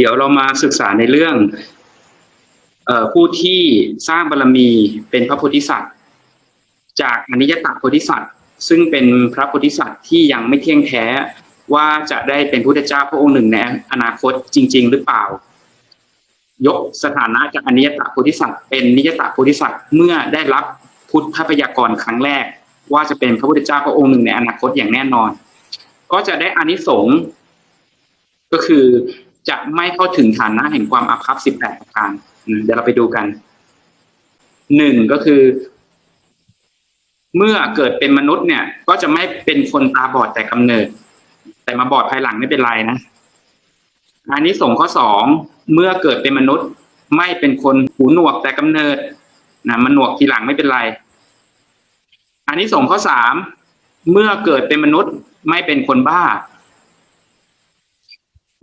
เดี๋ยวเรามาศึกษาในเรื่องผู้ที่สร้างบารมีเป็นพระโพธิสัตว์ จากอนิยตโพธิสัตว์ ซึ่งเป็นพระโพธิสัตว์ที่ยังไม่เที่ยงแท้ว่าจะได้เป็นพุทธเจ้าพระองค์หนึ่งในอนาคตจริง ๆ หรือเปล่า ยกสถานะจากอนิยตโพธิสัตว์เป็นนิยตโพธิสัตว์เมื่อได้รับพุทธพยากรณ์ครั้งแรก ว่าจะเป็นพระพุทธเจ้าพระองค์หนึ่งในอนาคตอย่างแน่นอน ก็จะได้อานิสงส์ก็คือ จะไม่เข้าถึงฐานะแห่งความอาภัพสิบแปดประการเดี๋ยวเราไปดูกันหนึ่งก็คือ เมื่อเกิดเป็นมนุษย์เนี่ย ก็จะไม่เป็นคนตาบอดแต่กำเนิด แต่มาบอดภายหลังไม่เป็นไรนะอันนี้ส่งข้อสองเมื่อเกิดเป็นมนุษย์ ไม่เป็นคนหูหนวกแต่กำเนิดนะมันหนวกทีหลังไม่เป็นไร อันนี้ส่งข้อสามเมื่อเกิดเป็นมนุษย์ไม่เป็นคนบ้า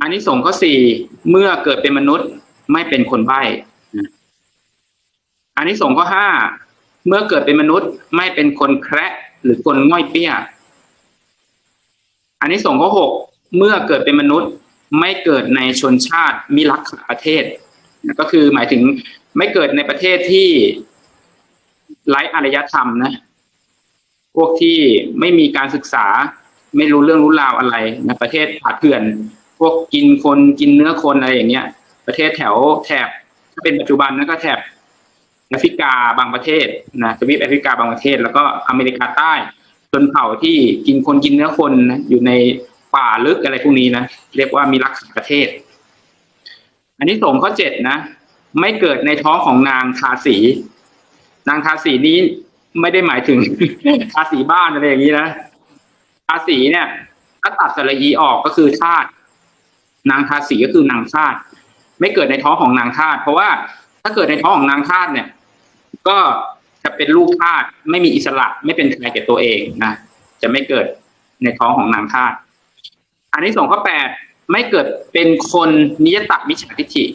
อันนี้ส่งข้อสี่เมื่อเกิดเป็นมนุษย์ไม่เป็นคนใบ้อันนี้ส่งข้อห้าเมื่อเกิดเป็นมนุษย์ไม่เป็นคนแคระหรือคนง่อยเปี้ย อันนี้ส่งข้อหกเมื่อเกิดเป็นมนุษย์ไม่เกิดในชนชาติมิรักประเทศ ก็คือหมายถึงไม่เกิดในประเทศที่ไร้อารยธรรมนะ พวกที่ไม่มีการศึกษา ไม่รู้เรื่องรู้ราวอะไรนะประเทศผาดเถื่อน พวกกินคนกินเนื้อคนอะไรอย่างเงี้ย ประเทศแถวแถบถ้าเป็นปัจจุบันนั่นก็แถบแอฟริกาบางประเทศนะทวีปแอฟริกาบางประเทศ แล้วก็อเมริกาใต้ชนเผ่าที่กินคนกินเนื้อคนนะอยู่ในป่าลึกอะไรพวกนี้นะเรียกว่ามีรักษาประเทศ อันนี้ส่งส์ข้อเจ็ดนะ ไม่เกิดในท้องของนางทาสี นางทาสีนี้ไม่ได้หมายถึงทาสีบ้านอะไรอย่างนี้นะทาสีเนี่ย ถ้าตัดสระอีออกก็คือธาตุ นางทาสีก็คือนางธาตุไม่เกิดในท้องของนางธาตุเพราะว่าถ้าเกิดในท้องของนางธาตุเนี่ย ก็จะเป็นลูกธาตุไม่มีอิสระ ไม่เป็นใครแก่ตัวเองนะจะไม่เกิดในท้องของนางธาตุอันนี้ส่งข้อแปดไม่เกิดเป็นคนนิยตมิจฉาทิฏฐิ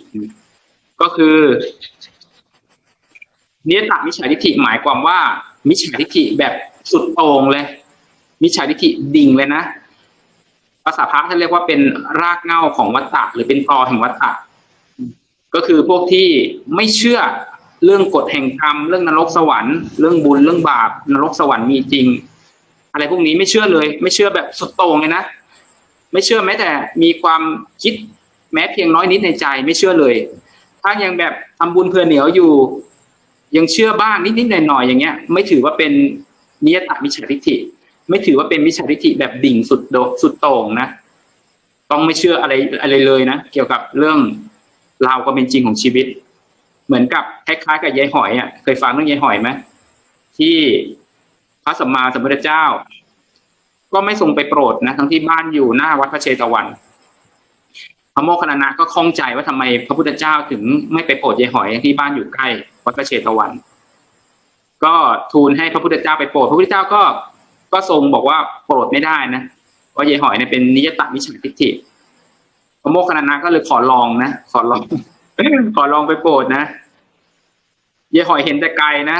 ก็คือนิยตมิจฉาทิฏฐิหมายความว่ามิจฉาทิฏฐิแบบสุดโต่งเลยมิจฉาทิฏฐิดิ่งเลยนะ ภาษาพระท่านเรียกว่าเป็นรากเหง้าของวัตตะหรือเป็นตอแห่งวัตตะก็คือพวกที่ไม่เชื่อเรื่องกฎแห่งกรรม เรื่องนรกสวรรค์ เรื่องบุญเรื่องบาป นรกสวรรค์มีจริง อะไรพวกนี้ไม่เชื่อเลย ไม่เชื่อแบบสุดโต่งเลยนะไม่เชื่อแม้แต่มีความคิดแม้เพียงน้อยนิดในใจไม่เชื่อเลย ถ้ายังแบบทำบุญเพื่อเหนียวอยู่ ยังเชื่อบ้างนิดๆหน่อยๆอย่างเงี้ย ไม่ถือว่าเป็นนิยตมิจฉาทิฏฐิ ไม่ถือว่าเป็นมิจฉาทิฏฐิแบบดิ่งสุดโดสุดโต่งนะต้องไม่เชื่ออะไรอะไรเลยนะเกี่ยวกับเรื่องราวความเป็นจริงของชีวิต เหมือนกับคล้ายๆกับยายหอยอะเคยฟังเรื่องยายหอยไหมที่พระสัมมาสัมพุทธเจ้า ก็ไม่ทรงไปโปรดนะทั้งที่บ้านอยู่หน้าวัดพระเชตวันพระโมคคัลลานะก็ข้องใจว่าทำไมพระพุทธเจ้าถึงไม่ไปโปรดยายหอยที่บ้านอยู่ใกล้วัดพระเชตวัน ก็ทูลให้พระพุทธเจ้าไปโปรด พระพุทธเจ้าก็ ก็ทรงบอกว่าโปรดไม่ได้นะเพราะยายหอยเนี่ยเป็นนิยตมิจฉาทิฏฐิพระโมคคัลลานะก็เลยขอลองนะขอลองขอลองไปโปรดนะยายหอยเห็นแต่ไกลนะ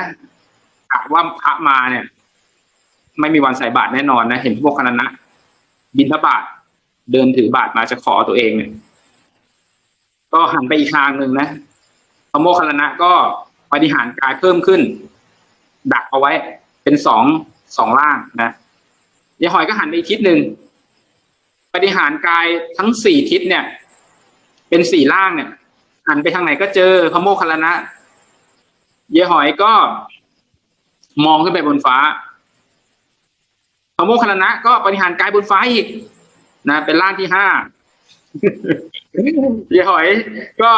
กะว่าพระมาเนี่ย ไม่มีวันใส่บาตรแน่นอนนะเห็นพระโมคคัลลานะบินทบาทเดินถือบาตรมาจะขอตัวเองเนี่ยก็หันไปอีกทางหนึ่งนะพระโมคคัลลานะก็ปฏิหารกายเพิ่มขึ้น ดักเอาไว้เป็นสอง สองล่างนะยายหอยก็หันไปอีกทิศหนึ่งปฏิหารกายทั้งสี่ทิศเนี่ย เป็นสี่ล่างเนี่ย หันไปทางไหนก็เจอพระโมคคัลลานะยายหอยก็มองขึ้นไปบนฟ้าพระโมคคัลลานะก็ปฏิหารกายบนฟ้าอีกนะเป็นล่างที่ห้ายายหอยก็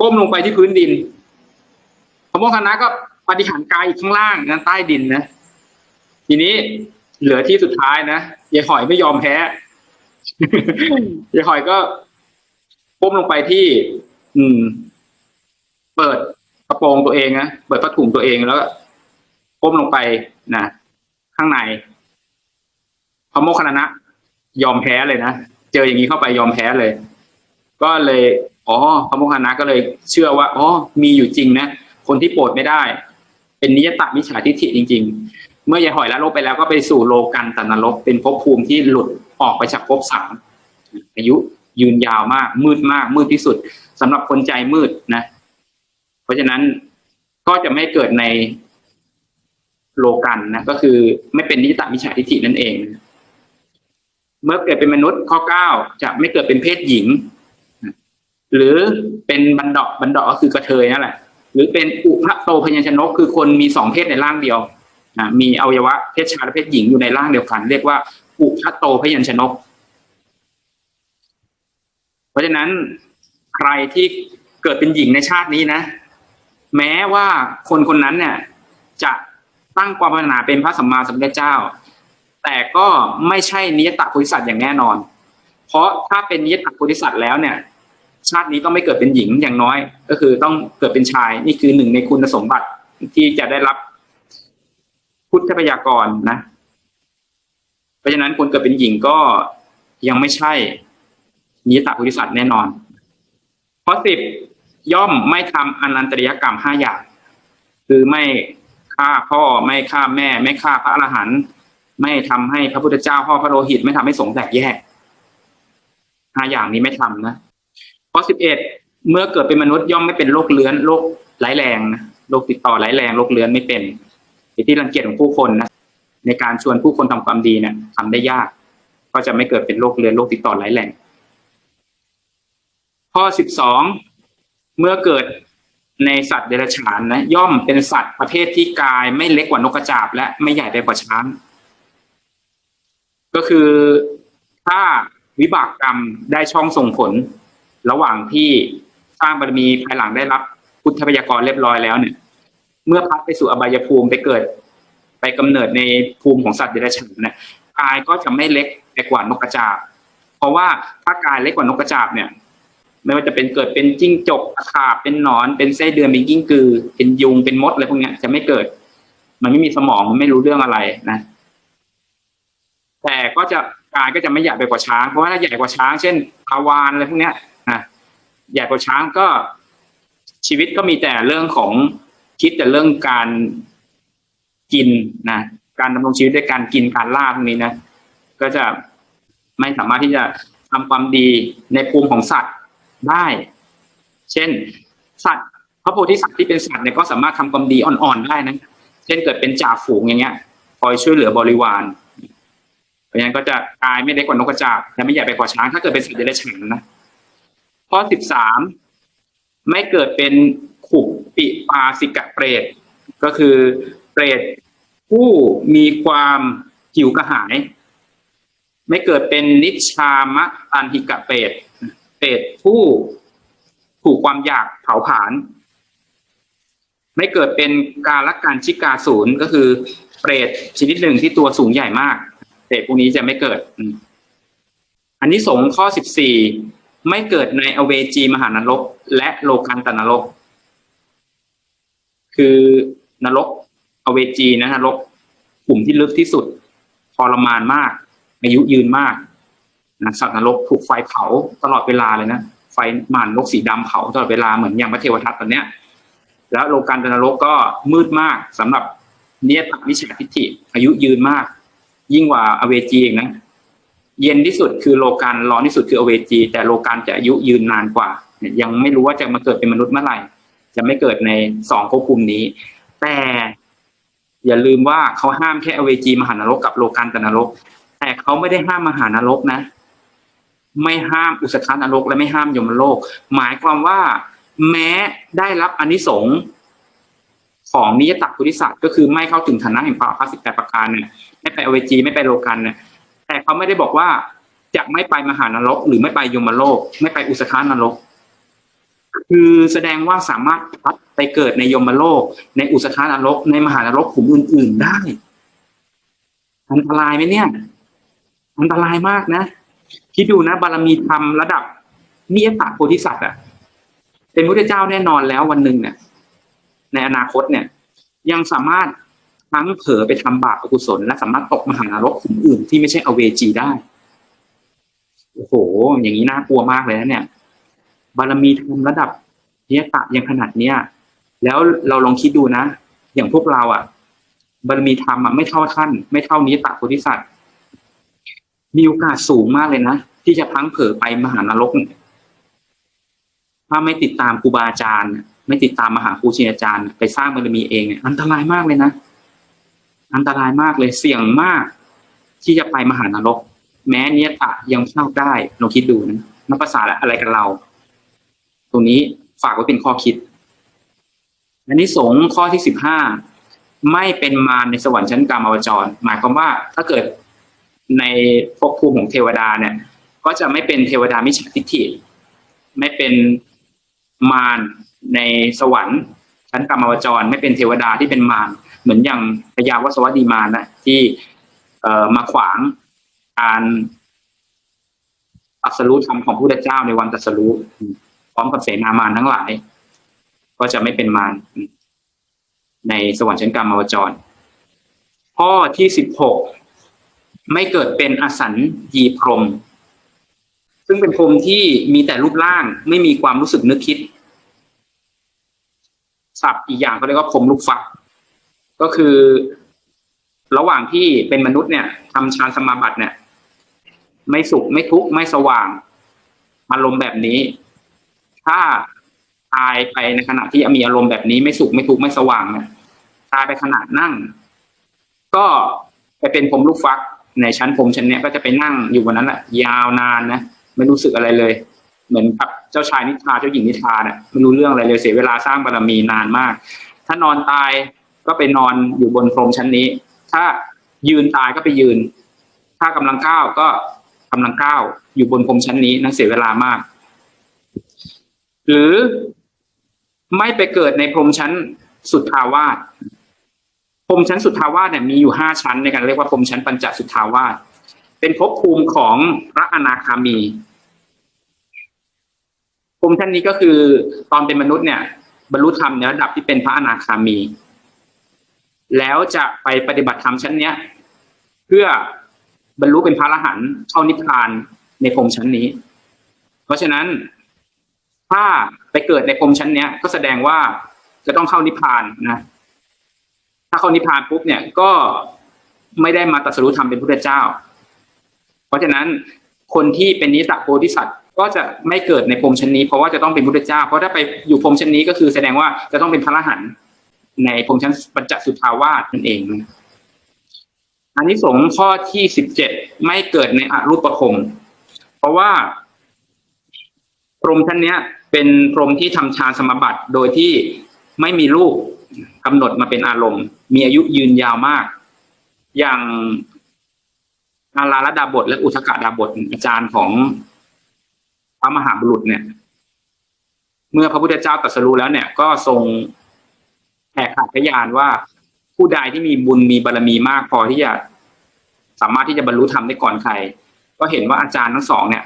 ก้มลงไปที่พื้นดินพระโมคคัลลานะก็ปฏิหารกายอีกข้างล่างนะใต้ดินนะ ทีนี้เหลือที่สุดท้ายนะยายหอยไม่ยอมแพ้ยายหอยก็ก้มลงไปที่ อืม เปิดกระโปรงตัวเองนะเปิดผ้าถุงตัวเองแล้วก้มลงไปนะข้างในพระโมคคัลลานะยอมแพ้เลยนะเจออย่างนี้เข้าไปยอมแพ้เลย ก็เลยอ๋อพระโมคคัลลานะก็เลยเชื่อว่าอ๋อมีอยู่จริงนะคนที่โปรดไม่ได้ เป็นนิยตมิจฉาทิฏฐิจริง ๆ เมื่อยายหอยละโลกไปแล้วก็ไปสู่โลกันตนรกเป็นภพภูมิที่หลุดออกไปจากภพสามอายุยืนยาวมาก มืดมาก มืดที่สุดสำหรับคนใจมืดนะ เพราะฉะนั้นก็จะไม่เกิดในโลกันนะก็คือไม่เป็นนิจตมิจฉาทิฏฐินั่นเอง เมื่อเกิดเป็นมนุษย์ข้อเก้าจะไม่เกิดเป็นเพศหญิง หรือเป็นบันดอกบันดอกก็คือกระเทยนั่นแหละ หรือเป็นอุพโตพยัญชนกคือคนมีสองเพศในร่างเดียว อ่ามีอวัยวะเพศชายและเพศหญิงอยู่ในร่างเดียวกัน เรียกว่าอุพโตพยัญชนก เพราะฉะนั้นใครที่เกิดเป็นหญิงในชาตินี้นะ แม้ว่าคนคนนั้นเนี่ย จะตั้งความปรารถนาเป็นพระสัมมาสัมพุทธเจ้า แต่ก็ไม่ใช่นิยตโพธิสัตว์อย่างแน่นอน เพราะถ้าเป็นนิยตโพธิสัตว์แล้วเนี่ย ชาตินี้ต้องไม่เกิดเป็นหญิงอย่างน้อย ก็คือต้องเกิดเป็นชายนี่คือหนึ่งในคุณสมบัติที่จะได้รับ พุทธพยากรนะ เพราะฉะนั้นคนเกิดเป็นหญิงก็ยังไม่ใช่นิยตโพธิสัตว์แน่นอนข้อสิบย่อมไม่ทำอนันตริยกรรมห้าอย่างคือไม่ฆ่าพ่อไม่ฆ่าแม่ ไม่ฆ่าพระอรหันต์ไม่ทำให้พระพุทธเจ้าพ่อพระโลหิต ไม่ทำให้สงแตกแยกห้าอย่างนี้ไม่ทำนะข้อสิบเอ็ดเมื่อเกิดเป็นมนุษย์ย่อมไม่เป็นโรคเลื้อนโรคร้ายแรงนะโรคติดต่อร้ายแรงโรคเลื้อนไม่เป็น เป็นที่รังเกียจของผู้คนนะในการชวนผู้คนทำความดีเนี่ยทำได้ยาก ก็จะไม่เกิดเป็นโรคเลื้อนโรคติดต่อร้ายแรงข้อสิบสองเมื่อเกิดในสัตว์เดรัจฉานนะย่อมเป็นสัตว์ประเภทที่กายไม่เล็กกว่านกกระจาบ และไม่ใหญ่ไปกว่าช้าง ก็คือถ้าวิบากกรรมได้ช่องส่งผล ระหว่างที่สร้างบารมีภายหลังได้รับพุทธพยากรเรียบร้อยแล้วเนี่ย เมื่อพัดไปสู่อบายภูมิไปเกิด ไปกำเนิดในภูมิของสัตว์เดรัจฉานเนี่ยกายก็จะไม่เล็กไปกว่านกกระจาบ เพราะว่าถ้ากายเล็กกว่านกกระจาบเนี่ย ไม่ว่าจะเป็นเกิดเป็นจิ้งจกขาบเป็นหนอน เป็นไส้เดือนเป็นกิ้งกือ เป็นยุงเป็นมดอะไรพวกนี้จะไม่เกิด มันไม่มีสมองมันไม่รู้เรื่องอะไรนะแต่ก็จะกายก็จะไม่ใหญ่ไปกว่าช้างเพราะว่าถ้าใหญ่กว่าช้าง เช่นปลาวานอะไรพวกเนี้ยนะใหญ่กว่าช้างก็ชีวิตก็มีแต่เรื่องของ คิดแต่เรื่องการกินนะการดำรงชีวิตด้วยการกินการล่าพวกนี้นะ ก็จะไม่สามารถที่จะทำความดีในภูมิของสัตว์ได้ เช่น สัตว์พระโพธิสัตว์ที่เป็นสัตว์เนี่ยก็สามารถทำความดีอ่อนๆได้นะเช่นเกิดเป็นจ่าฝูงอย่างเงี้ยคอยช่วยเหลือบริวารเพราะฉะนั้นก็จะกลายไม่เล็กว่านกกระจาบและไม่ใหญ่ไปกว่าช้าง ถ้าเกิดเป็นสัตว์เดรัจฉานนะข้อสิบสามไม่เกิดเป็นขุป ปิปาสิกะเปรต ก็คือเปรตผู้มีความหิวกระหาย ไม่เกิดเป็นนิชามะตันหิกะเปรตเปรตผู้ถูกความอยากเผาผลาญไม่เกิดเป็นการลักการชิกาศูนย์ก็คือเปรตชนิดหนึ่งที่ตัวสูงใหญ่มากเปรตพวกนี้จะไม่เกิด อันนี้สงข้อสิบสี่ไม่เกิดในอเวจีมหานรก และโลกันตนรก คือนรกอเวจีนะนรกกลุ่มที่ลึกที่สุดทรมานมาก อายุยืนมากนะสัตว์นรกถูกไฟเผาตลอดเวลาเลยนะไฟหมานนกสีดำเผาตลอดเวลาเหมือนอย่างพระเทวทัตตอนเนี้ย แล้วโลกันตนรกก็มืดมากสำหรับเนียตวิชาทิฏฐิอายุยืนมาก ยิ่งกว่าอเวจีเอีกนะเย็นที่สุดคือโลกันร้อนที่สุดคืออเวจี แต่โลกันจะอายุยืนนานกว่า ยังไม่รู้ว่าจะมาเกิดเป็นมนุษย์เมื่อไหร่ จะไม่เกิดในสองภพภูมินี้ แต่อย่าลืมว่าเขาห้ามแค่อเวจีมหานรกกับโลกันตนรก แต่เขาไม่ได้ห้ามมหานรกนะ ไม่ห้ามอุสธานรก และไม่ห้ามยมโลก หมายความว่า แม้ได้รับอนิสงส์ของนิยตพุทธิสัตว์ก็คือไม่เข้าถึงฐานะแห่งพระพระสิบแปดประการเนี่ยไม่ไปอเวจีไม่ไปโลกันเนี่ยแต่เขาไม่ได้บอกว่าจะไม่ไปมหานรก หรือไม่ไปยมโลก ไม่ไปอุสธานรก คือแสดงว่าสามารถพัดไปเกิดในยมโลก ในอุสธานรก ในมหานรกขุมอื่น ๆได้ อันตรายไหมเนี่ย อันตรายมากนะ คิดดูนะ บารมีธรรมระดับนิยตโพธิสัตว์อะเป็นพระเจ้าแน่นอนแล้ววันหนึ่งเนี่ย ในอนาคตเนี่ย ยังสามารถทั้งเผลอไปทำบาปอกุศล และสามารถตกมหานรกขุมอื่นที่ไม่ใช่อเวจีได้โอ้โห อย่างนี้น่ากลัวมากเลยนะเนี่ย บารมีธรรมระดับเนี้ยตะยังขนาดเนี้ยแล้วเราลองคิดดูนะ อย่างพวกเราอะ บารมีธรรมอะไม่เท่าท่าน ไม่เท่านี้ตะโพธิสัตว์มีโอกาสสูงมากเลยนะ ที่จะพังเผลอไปมหานรก ถ้าไม่ติดตามครูบาอาจารย์ ไม่ติดตามมหาครูชินอาจารย์ ไปสร้างบารมีเองเนี่ยอันตรายมากเลยนะ อันตรายมากเลยเสี่ยงมาก ที่จะไปมหานรก แม้เนี้ยตะยังเข้าได้ลองคิดดูนะนับภาษาอะไรกับเรา ตรงนี้ฝากไว้เป็นข้อคิดอันนี้สงส์ข้อที่สิบห้าไม่เป็นมารในสวรรค์ชั้นกรรมอวจร หมายความว่าถ้าเกิดในภพภูมิของเทวดาเนี่ย ก็จะไม่เป็นเทวดามิจฉาทิฏฐิไม่เป็นมารในสวรรค์ชั้นกรรมอวจร ไม่เป็นเทวดาที่เป็นมารเหมือนอย่างพญาวสวัสดีมารนะที่เอ่อมาขวางการอัสรู้ธรรมของพระพุทธเจ้าในวันตรัสรู้ พร้อมกับเสนามารทั้งหลาย ก็จะไม่เป็นมารในสวรรค์ชั้นกรรมอวจร ข้อที่สิบหกไม่เกิดเป็นอสัญญีพรม ซึ่งเป็นพรมที่มีแต่รูปร่างไม่มีความรู้สึกนึกคิดศัพท์อีกอย่างเขาเรียกว่าพรมลูกฟัก ก็คือ ระหว่างที่เป็นมนุษย์เนี่ยทำฌานสมาบัติเนี่ย ไม่สุขไม่ทุกข์ไม่สว่างอารมณ์แบบนี้ ถ้าตายไปในขณะที่มีอารมณ์แบบนี้ไม่สุขไม่ทุกข์ไม่สว่างเนี่ยตายไปขณะนั่ง ก็ไปเป็นผมลูกฟัก ในชั้นผมชั้นเนี้ยก็จะไปนั่งอยู่บนนั้นแหละยาวนานนะไม่รู้สึกอะไรเลย เหมือนกับเจ้าชายนิทราเจ้าหญิงนิทราเนี่ยไม่รู้เรื่องอะไรเลยเสียเวลาสร้างบารมีนานมาก ถ้านอนตายก็ไปนอนอยู่บนพรมชั้นนี้ ถ้ายืนตายก็ไปยืน ถ้ากำลังก้าวก็กำลังก้าวอยู่บนพรมชั้นนี้นั่นเสียเวลามาก หรือไม่ไปเกิดในพรมชั้นสุทธาวาสพรมชั้นสุทธาวาสเนี่ยมีอยู่ห้าชั้นในการเรียกว่าพรมชั้นปัญจสุทธาวาสเป็นภพภูมิของพระอนาคามีพรมชั้นนี้ก็คือตอนเป็นมนุษย์เนี่ย บรรลุธรรมในระดับที่เป็นพระอนาคามี แล้วจะไปปฏิบัติธรรมชั้นเนี้ย เพื่อบรรลุเป็นพระอรหันต์เข้านิพพานในพรมชั้นนี้ เพราะฉะนั้น ถ้าไปเกิดในภพชั้นเนี้ย ก็แสดงว่าจะต้องเข้านิพพานนะ ถ้าเข้านิพพานปุ๊บเนี่ยก็ไม่ได้มาตรัสรู้ธรรมเป็นพุทธเจ้า เพราะฉะนั้นคนที่เป็นนิสสะโพธิสัตว์ก็จะไม่เกิดในภพชั้นนี้ เพราะว่าจะต้องเป็นพุทธเจ้า เพราะถ้าไปอยู่ภพชั้นนี้ก็คือแสดงว่าจะต้องเป็นพระอรหันต์ในภพชั้นปัญจสุทาวาสนั่นเองอันนี้สงส์ข้อที่สิบเจ็ดไม่เกิดในอรูปภพเพราะว่าพรมชั้นเนี้ย เป็นพรหมที่ทำฌานสมบัติโดยที่ไม่มีรูปกำหนดมาเป็นอารมณ์ มีอายุยืนยาวมาก อย่างอาราลดาบท และอุทกดาบทอาจารย์ของพระมหาบุรุษเนี่ย เมื่อพระพุทธเจ้าตรัสรู้แล้วเนี่ย ก็ทรงแผ่ขาดพยานว่าผู้ใดที่มีบุญมีบารรมีมากพอที่จะสามารถที่จะบรรลุธรรมได้ก่อนใคร ก็เห็นว่าอาจารย์ทั้งสองเนี่ย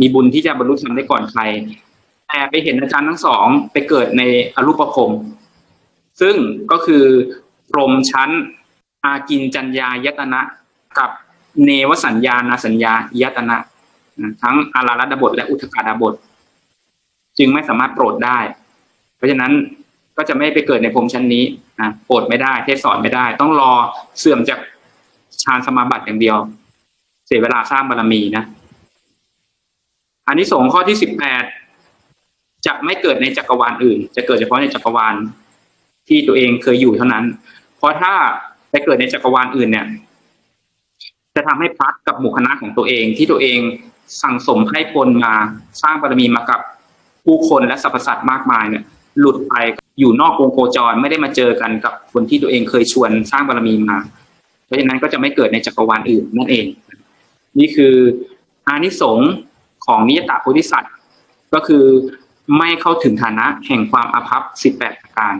มีบุญที่จะบรรลุธรรมได้ก่อนใครแต่ไปเห็นอาจารย์ทั้งสองไปเกิดในอรูปภพซึ่งก็คือพรมชั้น อากินจัญญายตนะกับเนวสัญญานาสัญญายตนะทั้งอาราลดบทและอุทกาดาบท จึงไม่สามารถโปรดได้ เพราะฉะนั้นก็จะไม่ไปเกิดในพรมชั้นนี้นะโปรดไม่ได้เทศสอนไม่ได้ ต้องรอเสื่อมจากฌานสมาบัติอย่างเดียว เสียเวลาสร้างบารมีนะ อันนี้สงข้อที่สิบแปดจะไม่เกิดในจักรวาลอื่น จะเกิดเฉพาะในจักรวาลที่ตัวเองเคยอยู่เท่านั้น เพราะถ้าไปเกิดในจักรวาลอื่นเนี่ย จะทำให้พัดกับหมู่คณะของตัวเองที่ตัวเองสั่งสมให้พลมาสร้างบารมีมากับผู้คนและสรรพสัตว์มากมายเนี่ย หลุดไปอยู่นอกวงโคจรไม่ได้มาเจอกันกับคนที่ตัวเองเคยชวนสร้างบารมีมา เพราะฉะนั้นก็จะไม่เกิดในจักรวาลอื่นนั่นเอง นี่คืออานิสงส์ ของนิยตาโพธิสัตว์ ก็คือไม่เข้าถึงฐานะแห่งความอภัพสิบแปดประการ